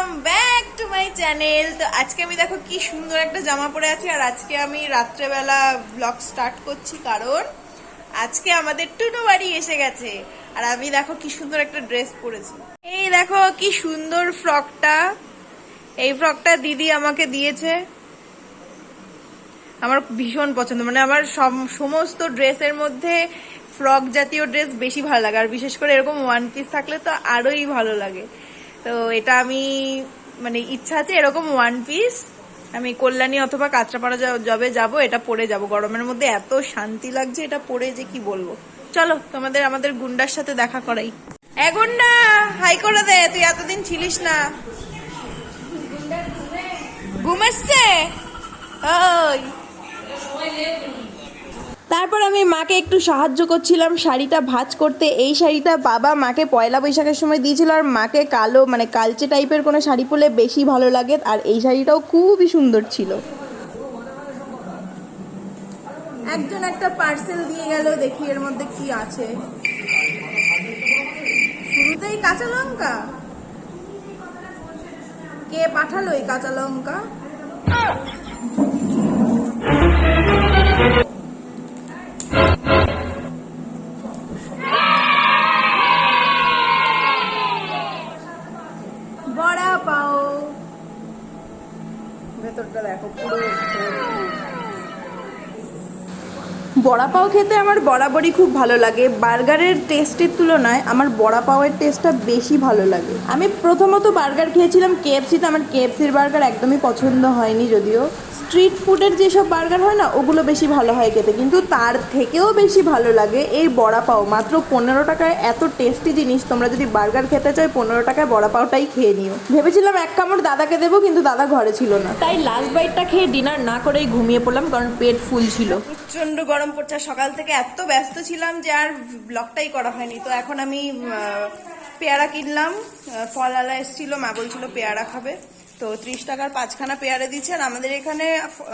Welcome back to my channel তো আজকে আমি দেখো কি সুন্দর একটা জামা পরে আছি, আর আজকে আমি রাত্রেবেলা ব্লগ স্টার্ট করছি, কারণ আজকে আমাদের টুনু বাড়ি এসে গেছে, আর আমি দেখো কি সুন্দর একটা ড্রেস পরেছি। এই দেখো কি সুন্দর ফ্রকটা এই ফ্রকটা দিদি আমাকে দিয়েছে। আমার ভীষণ পছন্দ মানে আমার সম- সমস্ত ড্রেসের মধ্যে ফ্রক জাতীয় ড্রেস বেশি ভালো লাগে, আর বিশেষ করে এরকম ওয়ান পিস থাকলে তো আরোই ভালো লাগে। তো এটা আমি মানে ইচ্ছা আছে এরকম ওয়ান পিস আমি কল্যাণী অথবা কাঁচরাপাড়া যা- যবে যাব, এটা পরে যাব। গরমের মধ্যে এত শান্তি লাগছে, এটা পরে যে কি বলব। চলো, তোমাদের, আমাদের গুন্ডার সাথে দেখা করাই। এ গুন্ডা, হাই করে দে, তুই এতদিন ছিলিস না। ঘুমাচ্ছে ওই। তারপর আমি মাকে একটু সাহায্য করছিলাম, শাড়িটা ভাজ করতে। এই শাড়িটা বাবা মাকে পয়লা বৈশাখের সময় দিয়েছিল আর মাকে কালো মানে কালচে টাইপের কোনো শাড়ি পরলে বেশি ভালো লাগে আর এই শাড়িটাও খুবই সুন্দর ছিল। একজন একটা পার্সেল দিয়ে গেল, দেখি এর মধ্যে কি আছে। শুরুতেই কাঁচা লঙ্কা। কে পাঠালো এই কাঁচা লঙ্কা? ভেতরটা দেখো, পুরো বড়া পাও খেতে আমার বরাবরই খুব ভালো লাগে। বার্গারের টেস্টের তুলনায় আমার বড়া পাওয়ের টেস্টটা বেশি ভালো লাগে। আমি প্রথমত বার্গার খেয়েছিলাম কেএফসিতে, আমার কেএফসির বার্গার একদমই পছন্দ হয়নি যদিও। স্ট্রিট ফুডের যেসব বার্গার হয় না ওগুলো বেশি ভালো হয় খেতে। কিন্তু তার থেকেও বেশি ভালো লাগে এই বড়া পাও। মাত্র পনেরো টাকায় এত টেস্টি জিনিস। তোমরা যদি বার্গার খেতে চাও পনেরো টাকায় বড়া পাওটাই খেয়ে নিও। ভেবেছিলাম এক কামড় দাদাকে দেবো কিন্তু দাদা ঘরে ছিল না। তাই লাস্ট বাইটটা খেয়ে ডিনার না করেই ঘুমিয়ে পড়লাম কারণ পেট ফুল ছিল। প্রচণ্ড গরম পড়ছে। সকাল থেকে এত ব্যস্ত ছিলাম যে আর ব্লগটাই করা হয়নি। তো এখন আমি পেয়ারা কিনলাম। ফল আলা এসেছিল মা বলছিল পেয়ারা খাবে। তো ত্রিশ টাকার পাঁচখানা পেয়ারা দিচ্ছে আর আমাদের এখানে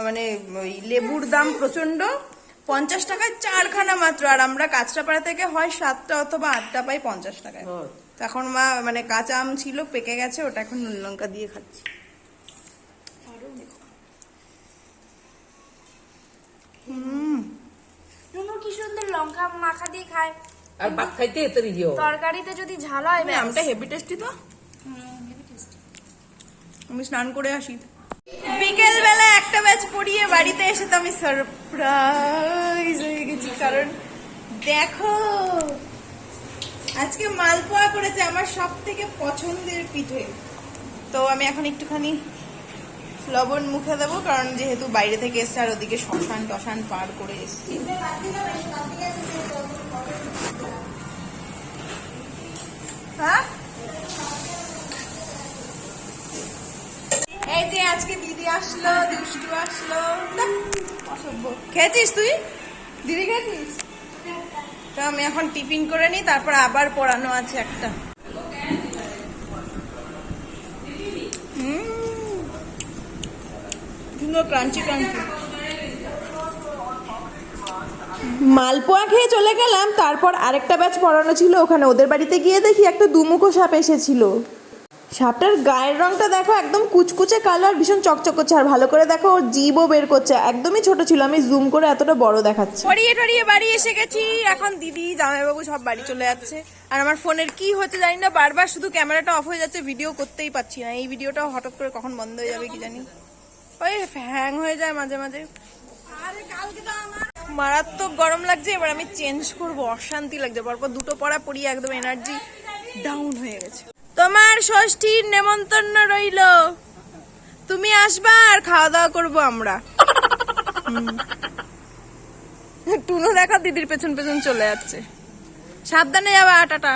মানে ওই লেবুর দাম প্রচণ্ড পঞ্চাশ টাকায় চারখানা মাত্র আর আমরা কাঁচরাপাড়া থেকে হয় সাতটা অথবা আটটা পাই পঞ্চাশ টাকায়। তো এখন মা মানে কাঁচা আম ছিল পেকে গেছে ওটা এখন নুন লঙ্কা দিয়ে খাচ্ছি। কি সুন্দর লঙ্কা মাখা দিয়ে খায়। আর ভাত খাইতে তরকারিতে যদি ঝাল হয় মানে আমটা হেভি টেস্টি তো। আমি স্নান করে আসি। বিকেল বেলা একটা ব্যাচ পড়িয়ে বাড়িতে এসে তো আমি সারপ্রাইজ হয়ে গেছি, কারণ দেখো, আজকে মালপোয়া করেছে আমার সব থেকে পছন্দের পিঠে। তো আমি এখন একটুখানি লবণ মুখে দেবো, কারণ যেহেতু বাইরে থেকে এসছে আর ওদিকে শ্মশান টশান পার করে এসছি। হ্যাঁ এই যে আজকে দিদি আসলো দুষ্টু আসলো। অসভ্য। খেয়েছিস তুই? দিদি খেয়েছিস? তো আমি এখন টিফিন করে নিই তারপর আবার পড়ানো আছে একটা। Crunchy crunchy. মালপোয়া খেয়ে চলে গেলাম তারপর আরেকটা ব্যাচ পড়ানো ছিল ওখানে ওদের বাড়িতে গিয়ে দেখি একটা দুমুখো সাপ এসেছিল। সাপটার গায়ের রংটা দেখো একদম কুচকুচে কালো আর ভীষণ চকচক করছে। আর ভালো করে দেখো, ওর জিভও বের করছে। একদমই ছোট ছিল, আমি জুম করে এতটা বড় দেখাচ্ছি। পড়িয়ে টড়িয়ে বাড়ি এসে গেছি। এখন দিদি, জামাইবাবু সব বাড়ি চলে যাচ্ছে। আর আমার ফোনের কি হচ্ছে জানি না, বারবার শুধু ক্যামেরাটা অফ হয়ে যাচ্ছে ভিডিও করতেই পারছি না। এই ভিডিওটাও হঠাৎ করে কখন বন্ধ হয়ে যাবে কি জানি। ওই হ্যাং হয়ে যায় মাঝে মাঝে। মারাত্মক গরম লাগছে, এবার আমি চেঞ্জ করব। অশান্তি লাগছে। পরপর দুটো পড়া পড়িয়ে একদম এনার্জি ডাউন হয়ে গেছে। তোমার ষষ্ঠীর নেমন্তন্ন রইল। তুমি আসবা আর খাওয়া দাওয়া করব আমরা। টুনো দেখা দিদির পেছন পেছন চলে যাচ্ছে। সাবধানে যাবা, টাটা।